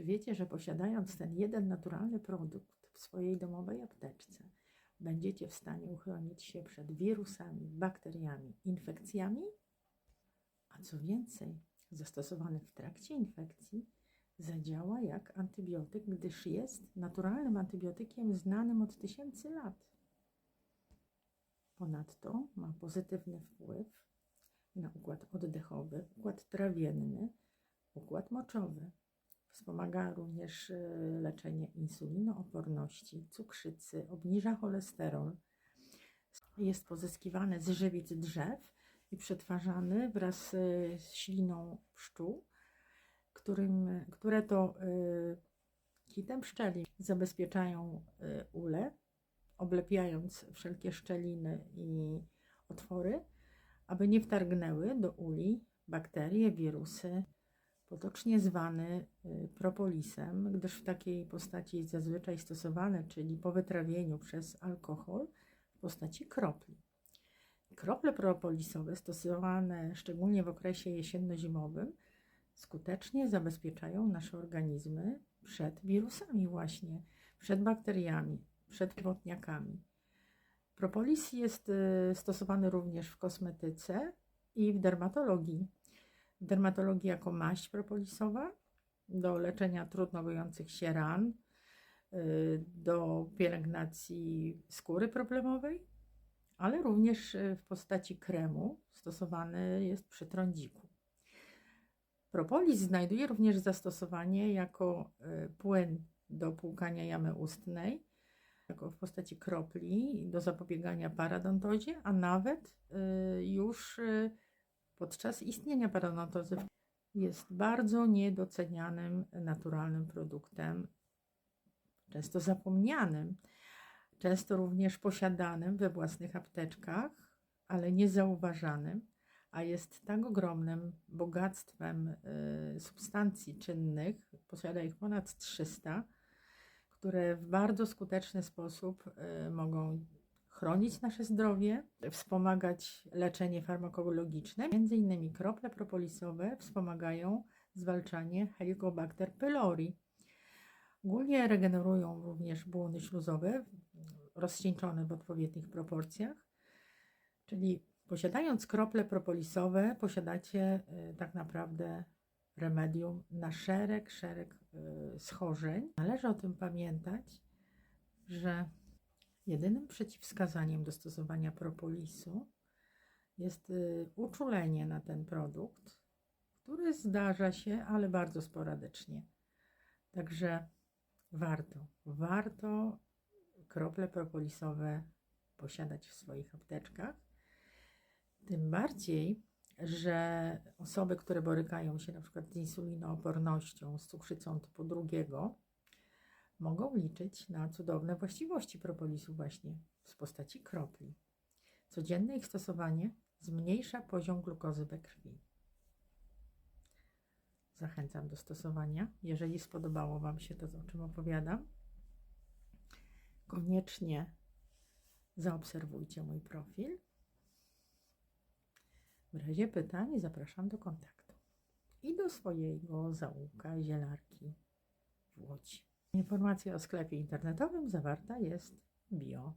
Czy wiecie, że posiadając ten jeden naturalny produkt w swojej domowej apteczce, będziecie w stanie uchronić się przed wirusami, bakteriami, infekcjami? A co więcej, zastosowany w trakcie infekcji zadziała jak antybiotyk, gdyż jest naturalnym antybiotykiem znanym od tysięcy lat. Ponadto ma pozytywny wpływ na układ oddechowy, układ trawienny, układ moczowy. Wspomaga również e, leczenie insulinooporności, cukrzycy, obniża cholesterol. Jest pozyskiwany z żywic drzew i przetwarzany wraz e, z śliną pszczół, którym, które to kitem pszczeli zabezpieczają ule, oblepiając wszelkie szczeliny i otwory, aby nie wtargnęły do uli bakterie, wirusy, potocznie zwany y, propolisem, gdyż w takiej postaci jest zazwyczaj stosowany, czyli po wytrawieniu przez alkohol w postaci kropli. Krople propolisowe stosowane szczególnie w okresie jesienno-zimowym skutecznie zabezpieczają nasze organizmy przed wirusami właśnie, przed bakteriami, przed wodniakami. Propolis jest y, stosowany również w kosmetyce i w dermatologii. Dermatologii jako maść propolisowa do leczenia trudno gojących się ran, y, do pielęgnacji skóry problemowej, ale również y, w postaci kremu stosowany jest przy trądziku. Propolis znajduje również zastosowanie jako płyn do płukania jamy ustnej jako w postaci kropli do zapobiegania paradontozie, a nawet y, już y, podczas istnienia paradontozy jest bardzo niedocenianym naturalnym produktem, często zapomnianym, często również posiadanym we własnych apteczkach, ale niezauważanym, a jest tak ogromnym bogactwem y, substancji czynnych, posiada ich ponad 300, które w bardzo skuteczny sposób y, mogą chronić nasze zdrowie, wspomagać leczenie farmakologiczne. Między innymi krople propolisowe wspomagają zwalczanie Helicobacter pylori. Ogólnie regenerują również błony śluzowe rozcieńczone w odpowiednich proporcjach, czyli posiadając krople propolisowe posiadacie y, tak naprawdę remedium na szereg, szereg y, schorzeń. Należy o tym pamiętać, że jedynym przeciwwskazaniem do stosowania propolisu jest y, uczulenie na ten produkt, który zdarza się, ale bardzo sporadycznie. Także warto, warto krople propolisowe posiadać w swoich apteczkach. Tym bardziej, że osoby, które borykają się na przykład z insulinoopornością, z cukrzycą typu drugiego, mogą liczyć na cudowne właściwości propolisu właśnie w postaci kropli. Codzienne ich stosowanie zmniejsza poziom glukozy we krwi. Zachęcam do stosowania. Jeżeli spodobało Wam się to, o czym opowiadam, koniecznie zaobserwujcie mój profil w razie pytań zapraszam do kontaktu i do swojego zaułka zielarki w Łodzi. Informacja o sklepie internetowym zawarta jest bio